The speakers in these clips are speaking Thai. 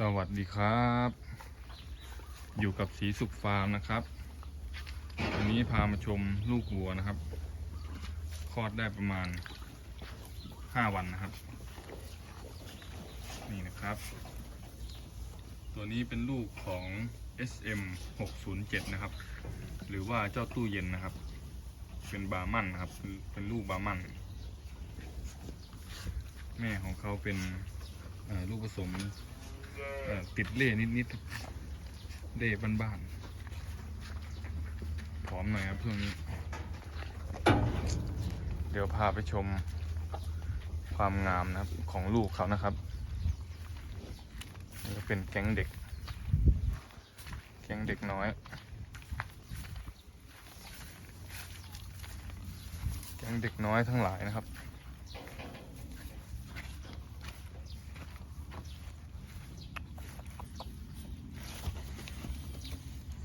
สวัสดีครับ อยู่กับสีสุขฟาร์มนะครับ วันนี้พามาชมลูกวัวนะครับ คลอดได้ประมาณ5วันนะครับ นี่นะครับ ตัวนี้เป็นลูกของ SM 607นะครับ หรือว่าเจ้าตู้เย็นนะครับ เป็นบาร์มันนะครับ เป็นลูกบาร์มัน แม่ของเขาเป็นลูกผสม ติดเล่นิดๆเล่บ้านๆผอมหน่อยครับช่วงนี้ เดี๋ยวพาไปชมความงามนะครับของลูกเขานะครับนี่ก็เป็นแก๊งเด็ก แก๊งเด็กน้อย แก๊งเด็กน้อยทั้งหลายนะครับ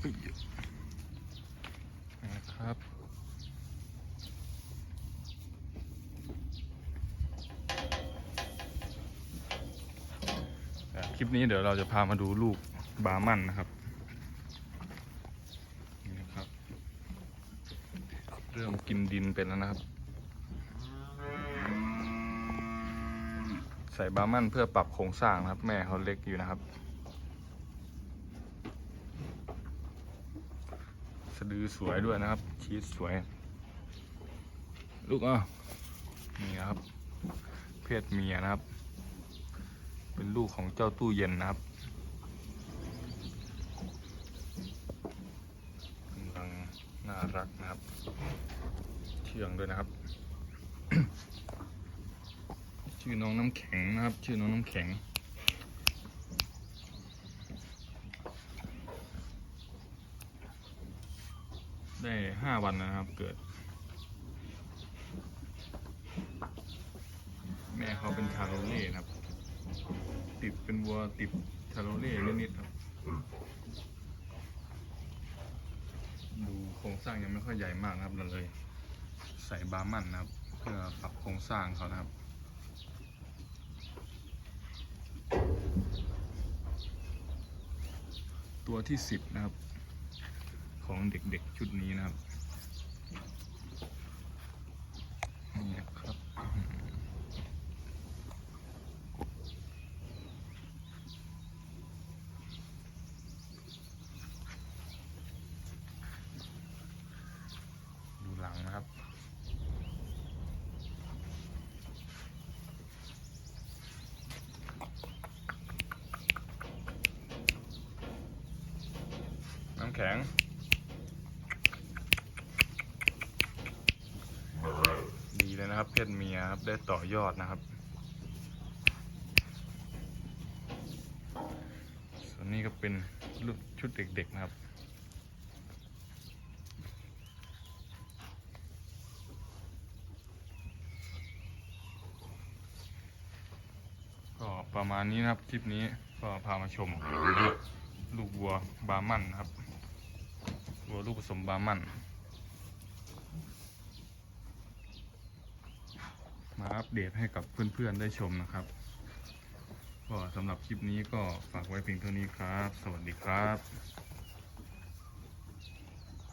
นะครับ คลิปนี้เดี๋ยวเราจะพามาดูลูกบามันนะครับนี่นะครับ เริ่มกินดินเป็นแล้วนะครับ ใส่บามันเพื่อปรับโครงสร้างนะครับ แม่เขาเล็กอยู่นะครับ สะดือสวยด้วยนะครับ ชีสสวย ลูกอะนี่นะครับ เพศเมียนะครับ เป็นลูกของเจ้าตู้เย็นนะครับกำลังน่ารักนะครับ เชื่องด้วยนะครับ ชื่อน้องน้ำแข็งนะครับ ชื่อน้องน้ำแข็ง ได้ห้าวันนะครับ เกิด แม่เขาเป็นชาโรเล่ครับ ติดเป็นวัวติดชาโรเล่นิดๆครับ ดูโครงสร้างยังไม่ค่อยใหญ่มากนะครับเราเลย ใส่บาร์มันนะครับ เพื่อปรับโครงสร้างเขานะครับตัวที่สิบนะครับ ของเด็กๆชุดนี้นะครับนี่ครับดูหลังนะครับน้ำแข็ง ดี เลยนะครับ เพศเมียครับได้ต่อยอดนะครับ ส่วนนี้ก็เป็นลูกชุดเด็กๆนะครับก็ประมาณนี้นะครับคลิปนี้ก็พามาชม ลูกวัวบามันนะครับวัวลูกผสมบามัน มาอัปเดตให้กับเพื่อนๆได้ชมนะครับ ก็สำหรับคลิปนี้ก็ฝากไว้เพียงเท่านี้ครับ สวัสดีครับ